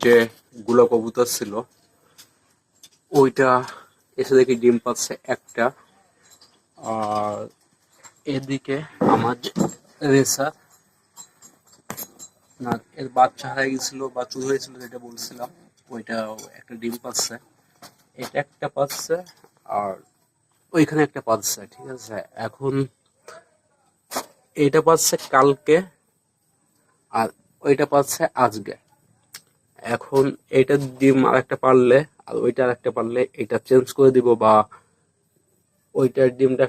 যে গুলো কবুতর ছিল, ওইটা এসে দেখি ডিম পাচ্ছে একটা। আর এদিকে আমার যে রেসার না এর বাচ্চা হারিয়ে গেছিল বা চুরি হয়েছিল যেটা বলছিলাম ওইটা একটা ডিম পাচ্ছে। এটা একটা পাচ্ছে আর ওইখানে একটা পাচ্ছে, ঠিক আছে? এখন এটা পাচ্ছে কালকে আর ওইটা পাচ্ছে আজকে। এখন এইটা ডিম আর একটা পারলে, আর ওইটা আর একটা পারলে এটা চেঞ্জ করে দিব বা ওইটার ডিমটা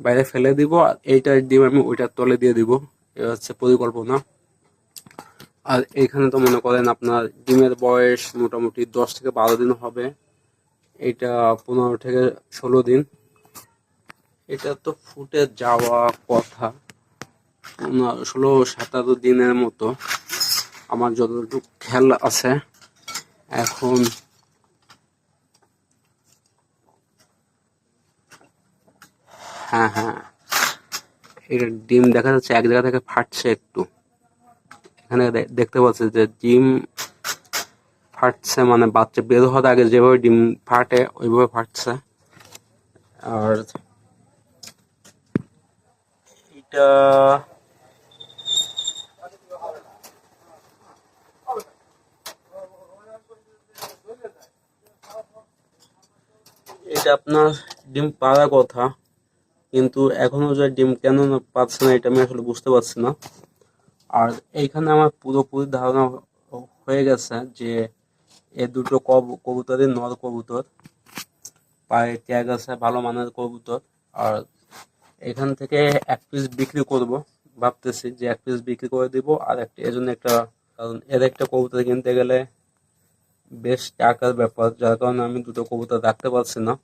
বাইরে ফেলে দিব, আর এইটার ডিম আমি ওইটার তলে দিয়ে দিব। এটা হচ্ছে পরিকল্পনা। আর এইখানে তো মনে করেন আপনার ডিমের বয়স মোটামুটি দশ থেকে বারো দিন হবে। এটা পনেরো থেকে ষোলো দিন। এটা তো ফুটে যাওয়া কথা। ষোলো, সাতারো দিনের মতো। আমার যতটুকু খেয়াল আছে, এখন হ্যাঁ হ্যাঁ এটা ডিম দেখা যাচ্ছে, এক জায়গা থেকে ফাটছে একটু। এখানে দেখতে পাচ্ছি যে ডিম ফাটছে মানে বাচ্চা বের হওয়ার আগে যেভাবে ডিম ফাটে, ওইভাবে ফাটছে। আর এটা এটা আপনার ডিম পাড়া কথা, কিন্তু এখনও যে ডিম কেন পাচ্ছে না এটা আমি আসলে বুঝতে পারছি না। আর এইখানে আমার পুরোপুরি ধারণা হয়ে গেছে যে এ দুটো কব- কবুতরই নর কবুতর, পায়ে ট্যাগ আছে, ভালো মানের কবুতর। আর এখান থেকে এক পিস বিক্রি করব, ভাবতেছি যে এক পিস বিক্রি করে দিব। আর একটা এজন্য একটা কারণ এর একটা কবুতর কিনতে গেলে বেশ টাকার ব্যাপার, যার কারণে আমি দুটো কবুতর রাখতে পারছি না।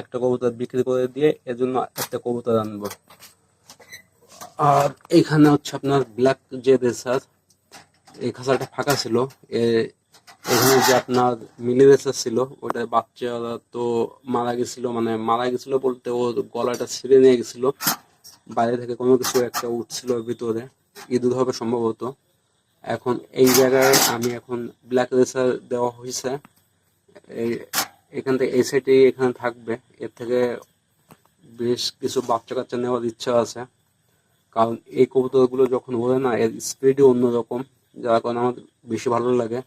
একটা কবুতর বিক্রি করে দিয়ে এজন্য একটা কবুতর আনব। আর এইখানে হচ্ছে আপনার ব্ল্যাক যে রেসার এই খাঁচাটা ফাঁকা ছিল। এখানে যে আপনার মিলি রেসার ছিল ওটার বাচ্চা তো মারা গেছিল মানে মারা গেছিল বলতে ওর গলাটা ছিঁড়ে নিয়ে গেছিল। বাইরে থেকে কোনো কিছু একটা উঠছিল ভিতরে। ইঁদুর হবে সম্ভবত। এখন এই জায়গায় আমি এখন ব্ল্যাক রেসার দেওয়া হয়েছে এই এখান থেকে সাইডে এখানে থাকবে। এর থেকে বেশ কিছু বাচ্চা কাচ্চা নেওয়ার ইচ্ছা আছে। কারণ এই কবুতরগুলো যখন ওড়ে না, এর স্পিডই অন্যরকম। যার কারণে আমার বেশি ভালো লাগে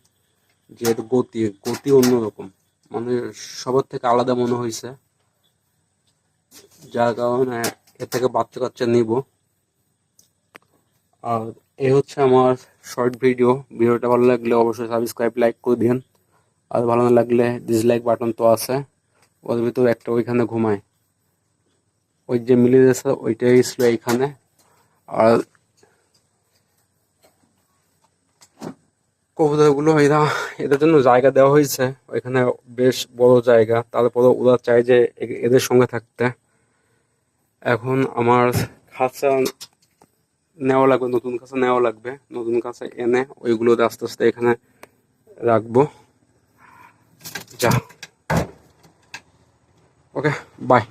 যে এর গতি গতি অন্যরকম। মানে সবার থেকে আলাদা মনে হয়েছে যার কারণে এর থেকে বাচ্চা কাচ্চা নিব। আর এই হচ্ছে আমার শর্ট ভিডিও ভিডিওটা ভালো লাগলে অবশ্যই সাবস্ক্রাইব লাইক করে দিন আর ভালো না লাগলে ডিসলাইক বাটন তো আছে। ওর ভিতরে একটা ওইখানে ঘুমায়। ওই যে মিলে যাচ্ছে ওইটাই ছিল এইখানে। আর কবুতরগুলো এরা, এদের জন্য জায়গা দেওয়া হয়েছে। ওইখানে বেশ বড় জায়গা। তারপরে ওরা চায় যে এদের সঙ্গে থাকতে। এখন আমার খাঁচা নেওয়া লাগবে, নতুন খাঁচা নেওয়া লাগবে। নতুন খাঁচা এনে ওইগুলোতে আস্তে আস্তে এখানে রাখব। যা। Okay bye